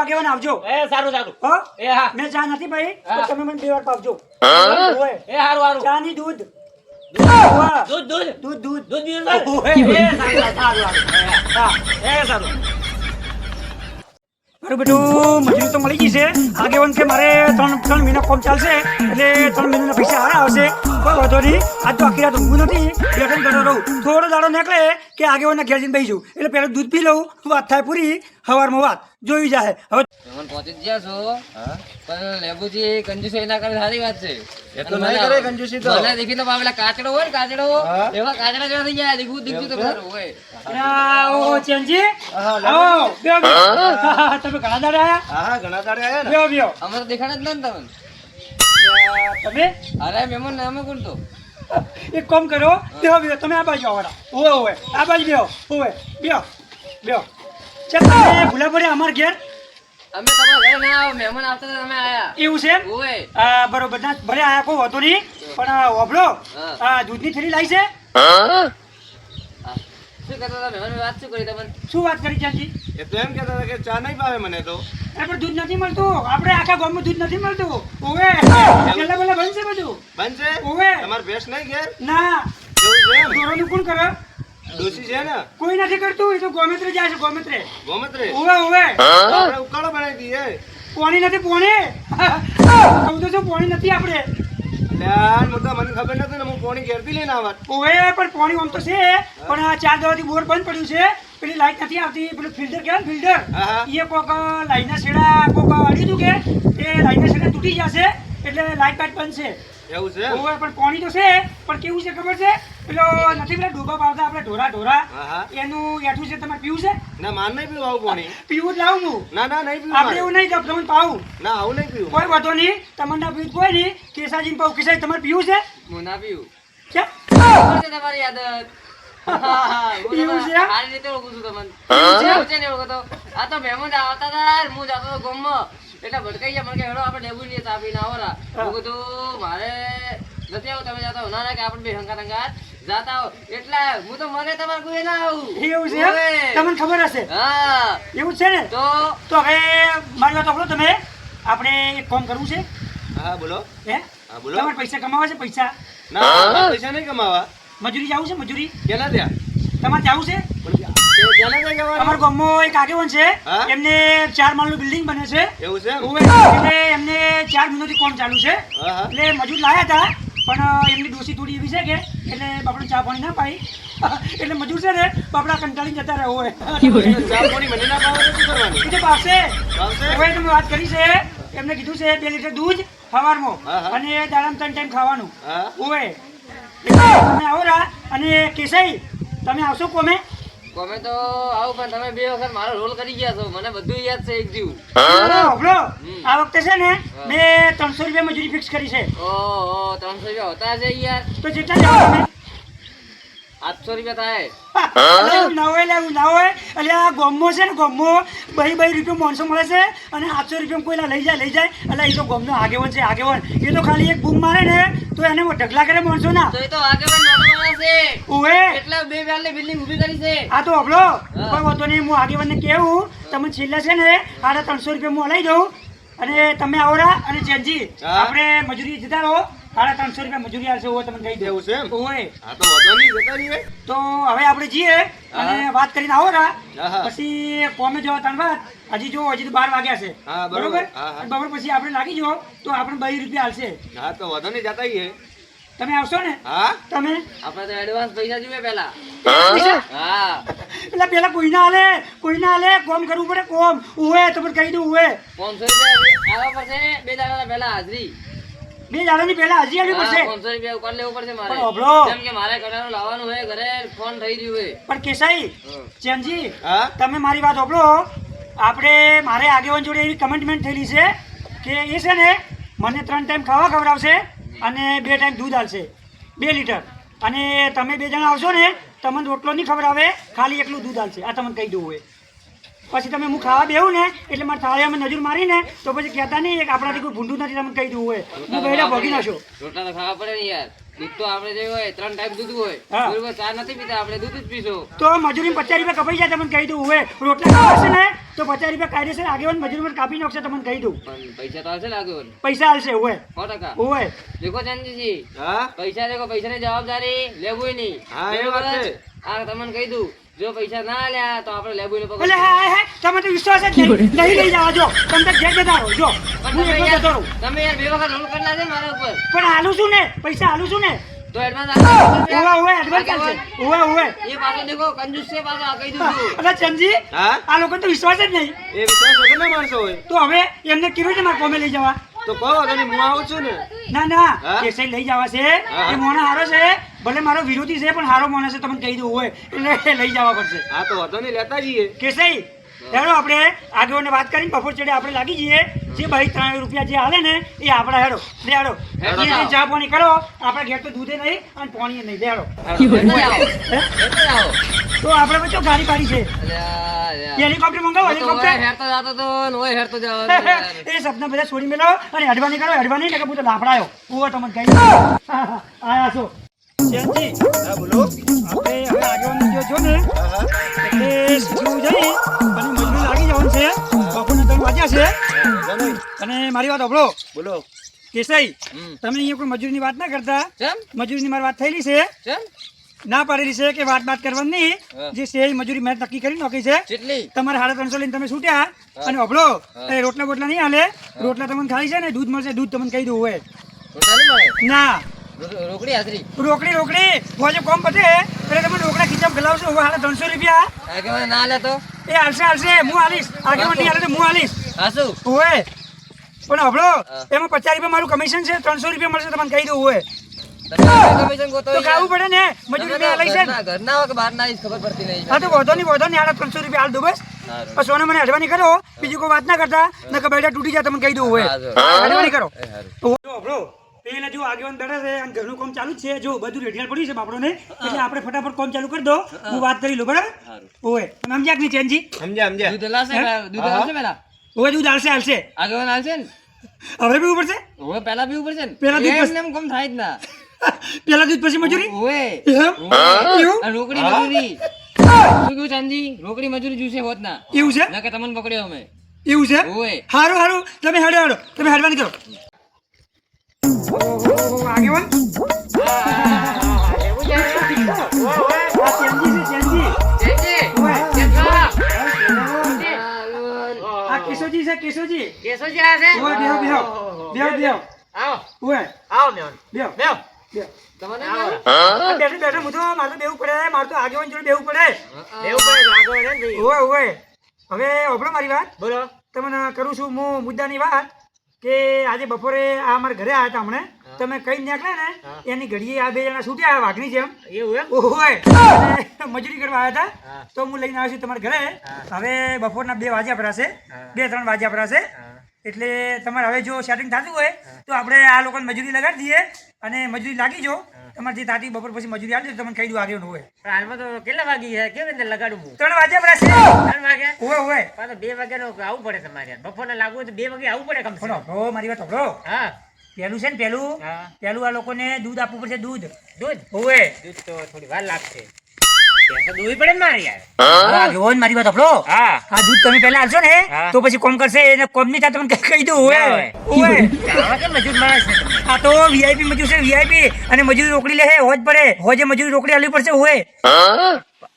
આગેવાન આવજો. એ સારું સારું. હો? એ હા. મેં ચા નથી ભાઈ તો તમે મને બે વાર પાવજો. એ સારું સારું ચા ની દૂધ? દૂધ દૂધ? દૂધ દૂધ. દૂધ દૂધ? એ સારું સારું. સારું એ સારું. મારું બેટું મજૂરી તો મળી ગઈ છે. આગેવાન કે મારે ત્રણ ત્રણ મહિના કોમ ચાલશે એટલે ત્રણ મહિનાના પૈસા હારા આવશે. કોઈ વાંધો નહીં આ તો આખી રાત ઊંઘું નથી. બેઠો કરતો રહું. થોડો દાડો નીકળે કે આગેવાનના ઘેર જઈને બેસી જાઉં. એટલે પહેલાં દૂધ પી લઉં. વાત થાય પૂરી. સવારમાં વાત. જોઈ જાય હવે તમે પહોંચી ગયા છો. પણ લેબુજી કંજુસી ના કરે સારી વાત છે. એ તો નહીં કરે કંજુસી તો. મને દેખી તો પેલા કાચડો હોય ને કાચડો. એવા કાચડા જેવા થઈ ગયા. દીખું દીખું તો ખરું હોય. આવો ચેનજી. હા, આવો બે. તમે ઘણા દાડા આયા? હા હા ઘણા દાડે આયા ને. બે બેહો. અમે તો દેખાણા જ નથી તમને. તમે? અરે મહેમાન નામે કોણ તો? એક કામ કરો બેહો બેહો તમે આ બાજુ આવો ઓવે ઓવે આ બાજુ બેહો ઓવે બેહો બેહો. ચાલ તમે ભૂલા પડે અમાર ઘેર? અમે તમારા ઘરે ના આવો મહેમાન આવતા તમે આયા. એવું છે ઓવે આ બરોબર ના ભલે આયા કોઈ હોતો નહીં પણ આ હોભળો હા. આ દૂધની થેલી લાવી છે? કરતા હતા મહેમાન વાત શું કરી તમને શું વાત કરી ચાંદી એ તો એમ કહેતા હતા કે ચા નહીં ભાવે મને તો. એ પણ દૂધ નથી મળતું. આપણે આખા ગામમાં દૂધ નથી મળતું. ઓવે. પેલા પેલા બનશે બધું. બનશે? ઓવે. તમારે ભેંસ નહીં ઘેર? ના. એવું છે કોણ કરે? ડોસી છે ને? કોઈ નથી કરતું. એ તો ગોમેત્રે જાય છે ગોમેત્રે. ગોમત્રે? ઓવે ઓવે. આપણે ઉકાળો બનાવી દઈએ. પોણી નથી પોણી. કહું તો શું પોણી નથી આપણે. લ્યા, હું મને ખબર નથી ને હું પોણી ઘેરથી લઈને આવત ઓવે પણ પોણી તો છે પણ આ ચાર દવાથી બોર બંધ પડ્યું છે પેલી લાઈટ નથી આવતી પેલું ફિલ્ટર કે ફિલ્ટર. એ કોક લાઈનના છેડા કોક અડી દઉં કે એ લાઈનના છેડા તૂટી જશે એટલે લાઈટ બાઈટ બંધ છે. એવું છે? ઓવે પણ પોણી તો છે પણ કેવું છે ખબર છે? પેલો નથી પેલા ડોબા પાવતા આપણે ઢોરા ઢોરા. એનું એઠું છે તમારે પીવું છે? ના માર નહીં પીવું આવું પોણી. પીવું જ લાવું હું. ના ના નહીં પીવું આપણે એવું નહીં તમને પાવું. ના આવું નહીં પીવું. કોઈ વાંધો નહીં તમને ના પીવું કોઈ નહીં. કેસાજી પાવું કેસાજી તમારે પીવું છે? હું ના પીવું. કેમ તમારી આદત? હા, એવું છે? સારી રીતે ઓળખું છું તમને. એવું છે? ને ઓળખો તો. આ તો મહેમાન આવતા હતા હું જતો હતો ગામમાં. એટલે ભટકાઈ ગયા મને કે હેડો આપણે લેવું નહીં ચા પીને આવો રા. હું. કીધું મારે નથી આવું તમે જાતા ના ના કે આપણે બે હંગાત હંગાત જાતા આવો એટલે હું તો મને તમારે કોઈ ના આવું. એવું છે? તમને ખબર હશે? હા. એવું છે ને? તો? તો હવે મારી વાત સાંભળો તમે. આપણે એક કામ કરવું છે. હા બોલો. હે? હા બોલો. તમારે પૈસા કમાવા છે? પૈસા? ના પૈસા નહીં કમાવા. મજૂરી જવું છે? મજૂરી? કેના ત્યાં તમારે જવું છે? અમારા ગામમાં એક આગેવાન છે. એમને ચાર માળનું બિલ્ડિંગ બને છે. એવું છે એટલે એમને ચાર મહિનાથી કામ ચાલુ છે. હા હા. એટલે મજૂર લાયા હતા પણ એમની ડોસી થોડી એવી છે કે એટલે બાપડે ચા પાણી ના પાઈ એટલે મજૂર છે ને બાપડા કંટાળી જતા રહે હોય ચા પાણી મને ના ભાવે શું કરવાનું? એ તો ભાવશે. ભાવશે? હવે તમે વાત કરી છે એમને કીધું છે બે લીટર દૂધ સવારમાં. અને દાડામાં ત્રણ ટાઈમ ખાવાનું. હા. ઓવે. તમે આવો રા અને કેસાઈ તમે આવશો કોમે? ગમે તો આવું પણ તમે બે વખત મારો રોલ કરી ગયા છો. મને બધું યાદ છે એક જીવ હબળો આ વખતે છે ને મેં ત્રણસો રૂપિયા મજૂરી ફિક્સ કરી છે. ઓહો ત્રણસો રૂપિયા હોતા છે યાર. તો જેટલા તમે? આઠસો રૂપિયા થાય ના હોય, ના હોય. અલે આ ગોમો છે ને ગોમો બહી બહી રૂપિયા માણસો મળે છે અને આઠસો રૂપિયા કોઈ લઈ જાય લઈ જાય. એટલે એ તો ગોમનો આગેવન છે આગેવાન. એ તો ખાલી એક બૂમ મારે ને તો એને ઢગલા કરે માણસો ના તો એ તો માણસ છે. ઓવે એટલા બે વારની બિલ્ડિંગ ઊભી કરી છે. આ તો હબળો કોઈ વાંધો નહીં હું આગેવાનને કેવું તમે છેલ્લે છે ને આડા ત્રણસો રૂપિયા હું હલાઈ દઉં. અને તમે આવરા અને ચેનજી આપણે મજૂરી જતા રહો. સાડા ત્રણસો રૂપિયા મજૂરી આવશે એવું તમને કહી એવું છે ઓવે હા તો વાંધો નહીં જતા રહીએ. તો હવે આપણે જઈએ અને વાત કરીને આવો રા. પછી કોમે જવા ત્રણ વાત હજી જો હજી તો બાર વાગ્યા છે. બરોબર. બરોબર? હા, હા. બરોબર પછી આપણે લાગી જાઓ તો આપણે બે રૂપિયા હાલશે. હા તો વાંધો નહીં જતા રહીએ. તમે આવશો ને? હા? તમે? આપણે તો એડવાન્સ પૈસા જોઈએ પેલા. હા? એટલે પેલા કોઈ ના હાલે કોઈ ના હાલે કોમ કરવું પડે? કોમ. ઉવે તમે કહી દઉં ઉવે. પાંચસો રૂપિયા આવવા પડશે બે દાડા પહેલા હાજરી. બે દાડાની પહેલા હજી આવી પડશે. પાંચસો રૂપિયા ઉપર લેવું પડશે મારે. પણ કે મારે ઘરેનું લાવવાનું હોય ઘરે ફોન થઈ રહ્યું હોય. પણ કેસાઈ. ચેનજી તમે મારી વાત સાંભળો આપણે મારે આગેવાન જોડે એવી કમિટમેન્ટ થયેલી છે કે એ છે ને મને ત્રણ ટાઈમ ખાવા ખવડાવશે. અને બે ટાઈમ દૂધ આવશે બે લીટર. અને તમે બે જણા આવશો ને, તમને રોટલો નહીં ખબર આવે, ખાલી એકલું દૂધ આવશે આ તમને કહી દઉં હોય પછી તમે હું ખાવા બેહું ને, એટલે મારે થાળીયામાં નજર મારીને, તો પછી કહેતા નહીં કે આપણાથી કોઈ ભૂંડું નથી તમને કહી દઉં હોય હું પહેલાં ભોગી નાખો રોટલા ખાવા પડે યાર. દૂધ તો આપણે જે હોય ત્રણ ટાઈમ દૂધ હોય. બરોબર ચા નથી પીતા આપણે દૂધ જ પીશું. તો મજૂરી પચાસ રૂપિયા કપાઈ જાય તમને કહી દઉં. હવે રોટલા ખાવા ને તો પચાસ રૂપિયા કાયદેસર આગેવાન મજૂરી પર કાપી નાખશે તમને કહી દઉં. પણ પૈસા તો આવશે પૈસા હાલશે હોય સો ટકા. હોય દેખો ચંદજી. હા? પૈસા દેખો પૈસાની જવાબદારી લેવું નહીં. હા, એ વાત છે. આ તમને કહી દઉં. જો પૈસા ના લ્યા તો આપણે લેબુ નહીં એટલે હા હા, તમે તો વિશ્વાસ જ નહીં. નહીં લઈ જવા જો. તમે તો ઘેર જતા રહો જો. હું એકલો જતો રહું. તમે યાર બે વખત રોલ કરી છે મારા ઉપર. પણ હાલું શું ને? પૈસા હાલું શું ને? તો એડવાન્સ ઉવે ઉવે એડવાન્સ ચાલશે ઉવે ઉવે. એ પાછો દેખો કંજૂસ છે પાછો આ કહી દઉં અરે ચંદજી હા? આ લોકો તો વિશ્વાસ જ નહીં. એ વિશ્વાસ વગરના માણસો હોય. તો હવે એમને કીધું છે મારે કોમે લઈ જવા. તો કહો હું આવું છું ને? ના ના? કેસે લઈ જવા છે. એ મોણો હારો છે. ભલે મારો વિરોધી છે પણ હારો માણસ છે તમને કહી દઉં હોય એટલે લઈ જવા પડશે. હા તો હતો ને લેતા જઈએ. કેસઈ હેડો આપણે આગેવાને વાત કરીને બપોર ચડે આપણે લાગી જઈએ. જે ભાઈ ત્રણ રૂપિયા જે હાલે ને એ આપણા હેડો. લે હેડો. ચા પાણી કરો આપણે ઘેર તો દૂધે નહીં અને પાણી નહીં. લે હેડો. એટલે? એટલે તો આપણે વચ્ચે ગાડી પાડી છે. હેલિકોપ્ટર મંગાવો હેલિકોપ્ટર હેરતો જાતો તો ને ઓય હેરતો જાવ એ સપના બધા છોડી મેલો અને અડવાની કરો અડવાની હું તો લાફડાયો. ઓ તમને કહી. આયા છો. શ્યામજી, હા બોલો. આપણે હવે આગેવાન જો ને? હા હા. એટલે સીધું જઈ અને મજૂરી લાગી જવાનું છે. બપોરના ત્રણ વાગ્યા છે. અને મારી વાત સાંભળો. બોલો. કેસાઈ તમે અહીંયા કોઈ મજૂરીની વાત ના કરતા? મજૂરીની મારી વાત થયેલી છે? ના પાડેલી છે કે વાત વાત કરવાની જે છે એ મજૂરી મેં નક્કી કરી નાખી છે. કેટલી તમારે સાડા ત્રણસો લઈને તમે છૂટ્યા. અને અભળો એ રોટલા બોટલા નહીં હાલે. રોટલા તમને ખાલી છે ને દૂધ મળશે દૂધ તમને કહી દઉં હોય રોટલા નહીં મળે? ના. રોકડી હાજરી રોકડી રોકડી. ભોજે કોમ પતે. એટલે તમે રોકડા ખીચામ ગલાવશો હવે હાલે ત્રણસો રૂપિયા. આ કે ના લે તો? એ હાલશે હાલશે. હું હાલીશ. આગળ નહીં હાલે તો હું હાલીશ. હાસુ. ઓએ પણ અભળો એમાં પચાસ રૂપિયા મારું કમિશન છે ત્રણસો રૂપિયા મળશે તમને કહી દઉં તો ખાવું પડે ને. મજૂરી લઈ છે ને. ઘરના કે બહાર ના ખબર પડતી નહીં. હા તો વધો નહીં વધો નહીં. હાડા ત્રણસો રૂપિયા હાલ દો બસ. સોને મને અડવાની કરો. બીજી કોઈ વાત ના કરતા નકર બેડા તૂટી જાય તમને કહી દઉં હોય કરો. એ હારું. જો આગેવાન દડે છે અને ઘરનું કામ ચાલુ છે જો બધું રેડિયલ પડ્યું છે બાપડોને એટલે આપણે ફટાફટ કામ ચાલુ કરી દો. હું. વાત કરી લઉં બરાબર? ઓય તમે સમજ્યા કે નહીં ચેનજી? સમજ્યા સમજ્યા. દૂધ લાવશે દૂધ લાવશે પેલા? ઓય દૂધ હાલશે હાલશે. આગેવાન હાલશે ને? હવે પીવું પડશે? હવે પેલા પીવું પડશે ને? પેલા દૂધ પછી એમ કમ થાય જ ના. પેલા દૂધ પછી મજૂરી? એમ? રોકડી મજૂરી. શું કહ્યું ચાંદી રોકડી મજૂરી જોશે હોત ના. એવું છે? નકર તમને પકડ્યો અમે. એવું છે? ઓવે હારું હારું. તમે હેડો હેડો. તમે હેડવાની કરો. આગેવાન મારે બેવું પડે મારે તો આગેવાન જોડે બેવું પડે ઓય ઓય હવે ઓભળો મારી વાત બોલો તમને કરું છું હું મુદ્દાની વાત કે આજે બપોરે આ અમારા ઘરે આવ્યા હતા હમણે. તમે કઈ નીકળ્યા ને એની ઘડીએ આ બે જણા છૂટ્યા વાઘની જેમ. એવું અને મજૂરી કરવા આવ્યા હતા. તો હું લઈને આવ્યો છું તમારા ઘરે. હવે બપોરના બે વાગ્યા પડાશે. બે ત્રણ વાગ્યા પરાશે એટલે તમારે હવે જો સેટિંગ થતું હોય તો આપણે આ લોકોને મજૂરી લગાડી દઈએ અને મજૂરી લાગી જો. તમારે જે તાતી બપોર પછી મજૂરી આવી તમને કહી દઉં આગળ હોય. હાલમાં તો કેટલા વાગી છે? કેવી રીતે લગાડવું? ત્રણ વાગ્યા પડે ત્રણ વાગે? હોય હોય પાછો બે વાગ્યાનો આવવું પડે તમારે. બપોર બપોરના લાગવું તો બે વાગે આવવું પડે કમ. સે હો મારી વાત સાંભળો હા. પેલું છે ને પેલું. પેલું આ લોકોને દૂધ આપવું પડશે દૂધ. દૂધ? હોય દૂધ તો થોડી વાર લાગશે. દોવી પડે ને મારે યાર આગેવાન મારી વાત સાંભળો. હા. આ દૂધ તમે પહેલા આલશો ને તો પછી કોમ કરશે એને કોમ નહીં તમને કહી દઉં ઓવે ના હોય. ઓવે આવા કેમ મજૂર માણસ આ તો વીઆઈપી મજૂર છે વીઆઈપી અને મજૂરી રોકડી લે હોજ પડે. હોજે મજૂરી રોકડી આલવી પડશે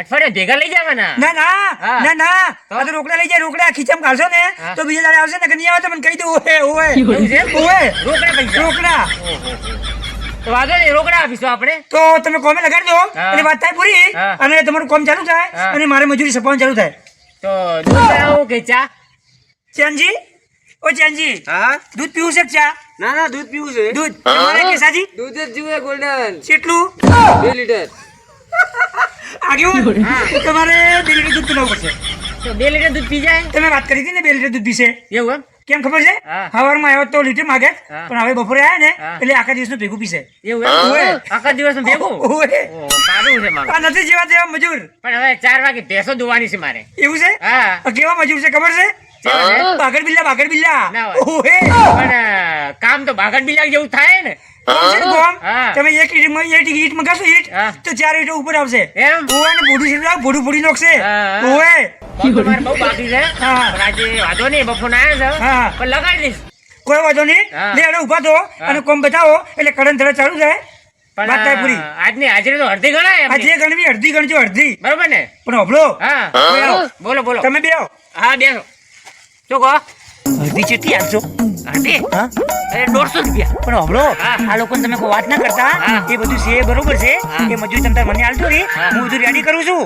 અઠવાડિયે ભેગા લઈ જવાના. ના ના. ના ના. આ તો રોકડા લઈ જાય રોકડા ખીચામ ઘાલશો ને તો બીજા દાડે આવશે ને કે નહીં આવે તો મને કહી દઉં રોકડા રોકડા. વાંધો નહીં રોકડા આપીશું આપણે. તો તમે કોમે લગાડી દો. એટલે અને વાત થાય પૂરી અને તમારું કોમ ચાલુ થાય અને મારે મજૂરી સપાવવાનું ચાલુ થાય. તો દૂધ કે ચા? ચેનજી ઓ ચેનજી હા? દૂધ પીવું છે ચા? ના ના દૂધ પીવું છે. દૂધ. તમારે કે સાજી દૂધ જ જુએ ગોલ્ડન કેટલું? બે લીટર. આગેવાન તમારે બે લીટર દૂધ પીવું પડશે. તો બે લીટર દૂધ પી જાય. તમે વાત કરી હતી ને બે લીટર દૂધ પીશે? એવું એમ? કેમ ખબર છે. સવારમાં આવ્યો તો લીટી માગે પણ હવે બપોરે આવ્યા ને. એટલે આખા દિવસનું ભેગું પીસે એવું આખા દિવસ ભેગું. સારું છે મારું. નથી જેવા તેવા મજૂર. પણ હવે ચાર વાગે ભેંસો દોવાની છે મારે. એવું છે? કેવા મજૂર છે ખબર છે? બાગડ બિલ્લા બાગડ બિલ્લા. કામ તો બાગડ બિલ્લા જેવું થાય ને. તમે એક ઈટ એક ઈંટ મગાવશો ઈટ તો ચાર ઈટો ઉપર આવશે. એમ? ઓવે ને ભૂડું છે ભૂડું ભૂડી નાખશે. ઓવે કામ બહુ બાકી છે. હા. આજે વાંધો નહીં બપોર આવ્યા છે. હા. પણ લગાડી દઈશ. કોઈ વાંધો નહીં. લે એને ઊભા થો. અને કોમ બતાવો. એટલે કડન ધડે ચાલુ જાય પણ વાત થાય પૂરી. આજની હાજરી તો અડધી ગણાય આ એમની. ગણવી અડધી ગણજો અડધી. બરાબર ને? પણ હોભળો. હા. બોલો બોલો. તમે બે હા બેસો શું કહો? અડધી ચેટલી આપજો. અડધી હા? દોઢસો રૂપિયા. પણ હમણો આ લોકો તમે કોઈ વાત ના કરતા. એ બધું છે બરોબર છે. એ મજૂર તમે મને આલજો રે હું. બધું રેડી કરું છું.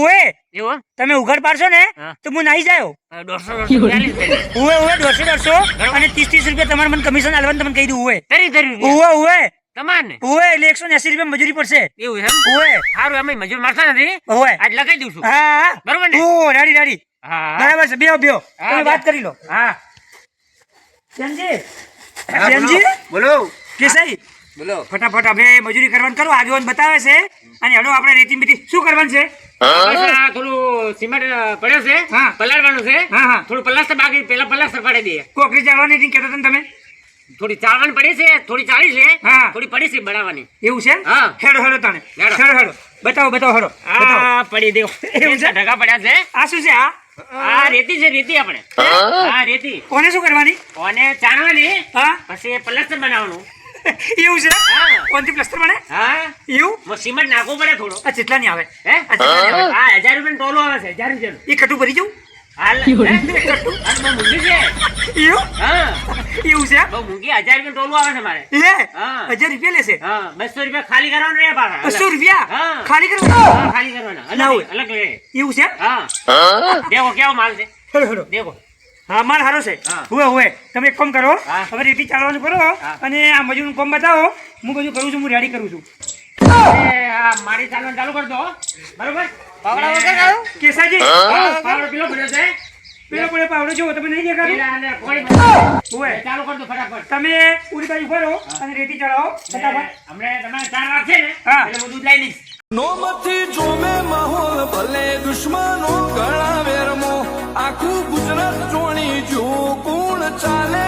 ઓએ તમે ઉઘાડ પાડશો ને તો હું નાઈ જાયો. અ, દોઢસો દોઢસો દોઢસો દોઢસો. અને ત્રીસ ત્રીસ રૂપિયા તમારે મને કમિશન આલવાનું તમને કહી દઉં ઓએ ઓએ તમારને? એટલે એકસો એસી રૂપિયા મજૂરી પડશે. એવું એમ? ઉવે. સારું એમ મજૂર મળતા નથી. ઉવે. આજ લગાઈ દઉં છું. હા બરોબર ને? ઓ રેડી રેડી બરાબર છે બેહો બેહો. તમે બે. વાત કરી લો. હા. શ્યામજી શ્યામજી બોલો કેસાઈ? બોલો. ફટાફટ આપણે મજૂરી કરવાનું કરો આગેવાન બતાવે છે. અને હડો આપણે રેતી બીતી શું કરવાનું છે? થોડું સિમેન્ટ પડ્યો છે હા. પલાળવાનું છે. હા હા. થોડું પલાસ્ટર બાકી પેલા પલાસ્ટર પાડી દઈએ. કોકરી ચાલવાની હતી કહેતા હતા તમે? થોડી ચાળવાની પડી છે થોડી ચાળી છે હા. થોડી પડી છે બનાવવાની. એવું છે? હા. હેડો હેડો તાણે. હેડો. હેડો હેડો. બતાવો બતાવો હેડો. આ પડી દેવો એવું છે? ઢગા પડ્યા છે. આ શું છે આ? આ રેતી છે રેતી આપણે. હા? રેતી. કોને શું કરવાની? કોને ચાણવાની હા? પછી પલાસ્ટર બનાવવાનું. એવું છે? કોનથી પ્લસ્ટર બને? હા? એવું? મો સિમેન્ટ નાખવું પડે થોડું. આ ચેટલા ની આવે. હે? આ હજાર રૂપિયા ટોલો આવે છે હજાર રૂપિયા એ કટુ ભરી જવું? ના માલ સારો છે. હુએ હુએ. તમે એક કામ કરો. હા. હવે રેતી ચાલવાનું કરો. અને આ મજૂરનું કામ બતાવો. હું બધું કરું છું હું રેડી કરું છું. આ મારી ચાલવાનું ચાલુ કરી દો બરોબર? પાવડા વગર આવું? કેસાજી પાવડો પેલો પડ્યો છે. પેલો પડે પાવડો જો તમે નહીં દેખાડો ચાલુ કરી દો ફટાફટ. તમે ઉડી બાજુ ફરો અને રેતી ચડાવો ફટાફટ. હમણાં તમારે ચાર વાગશે ને. એટલે હું દૂધ લઈ લઈશ. નોમથી જોમે માહોલ ભલે દુશ્મનો ગળા વેરમો. આખું ગુજરાત જોણી જો કોણ ચાલે